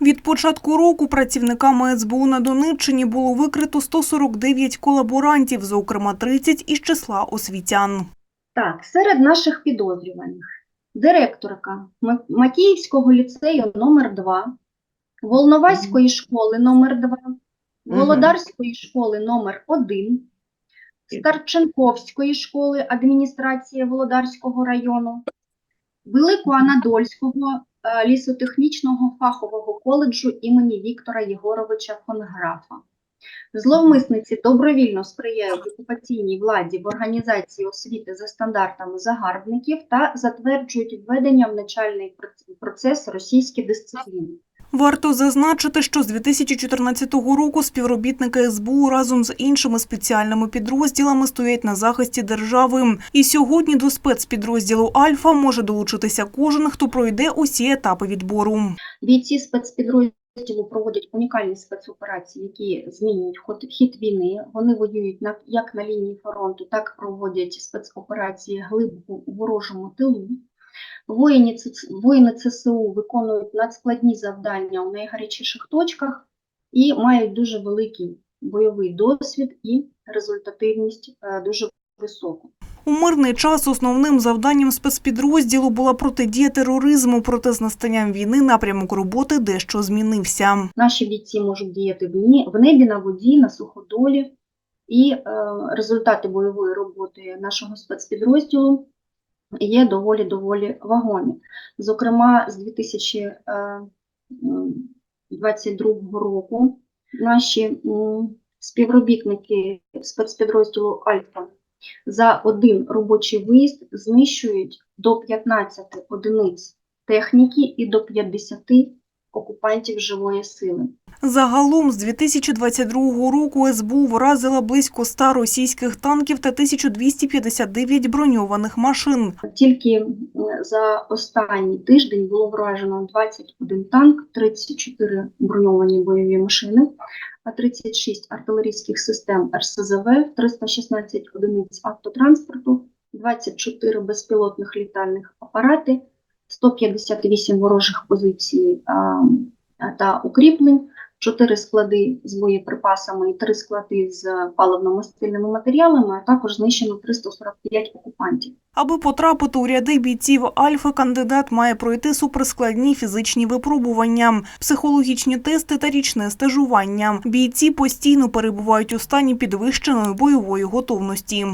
Від початку року працівниками СБУ на Донеччині було викрито 149 колаборантів, зокрема 30 із числа освітян. Так, серед наших підозрюваних. Директорка Макіївського ліцею номер 2 Волноваської школи номер 2 Володарської школи номер 1 Старченковської школи адміністрації Володарського району, Великоанадольського лісотехнічного фахового коледжу імені Віктора Єгоровича Фонграфа. Зловмисниці добровільно сприяють окупаційній владі в організації освіти за стандартами загарбників та затверджують введення в начальний процес російські дисципліни. Варто зазначити, що з 2014 року співробітники СБУ разом з іншими спеціальними підрозділами стоять на захисті держави. І сьогодні до спецпідрозділу Альфа може долучитися кожен, хто пройде усі етапи відбору. Бійці спецпідрозділу проводять унікальні спецоперації, які змінюють хід війни. Вони воюють на як на лінії фронту, так проводять спецоперації глибоко у ворожому тилу. Воїни, ЦЦ воїни ЦСУ виконують надскладні завдання у найгарячіших точках і мають дуже великий бойовий досвід і результативність е, дуже високу. У мирний час основним завданням спецпідрозділу була протидія тероризму, проте з настанням війни напрямок роботи дещо змінився. Наші бійці можуть діяти в небі, на воді, на суходолі, і е, результати бойової роботи нашого спецпідрозділу є доволі доволі вагомі. Зокрема, з 2022 року наші співробітники спецпідрозділу Альфа за один робочий виїзд знищують до 15 одиниць техніки і до 50 окупантів живої сили. Загалом з 2022 року СБУ вразила близько 100 російських танків та 1259 броньованих машин. Тільки за останній тиждень було вражено 21 танк, 34 броньовані бойові машини, а 36 артилерійських систем РСЗВ, 316 одиниць автотранспорту, 24 безпілотних літальних апарати, 158 ворожих позицій та укріплень, 4 склади з боєприпасами і 3 склади з паливно-мастильними матеріалами, а також знищено 345 окупантів. Аби потрапити у ряди бійців Альфи, кандидат має пройти суперскладні фізичні випробування, психологічні тести та річне стажування. Бійці постійно перебувають у стані підвищеної бойової готовності.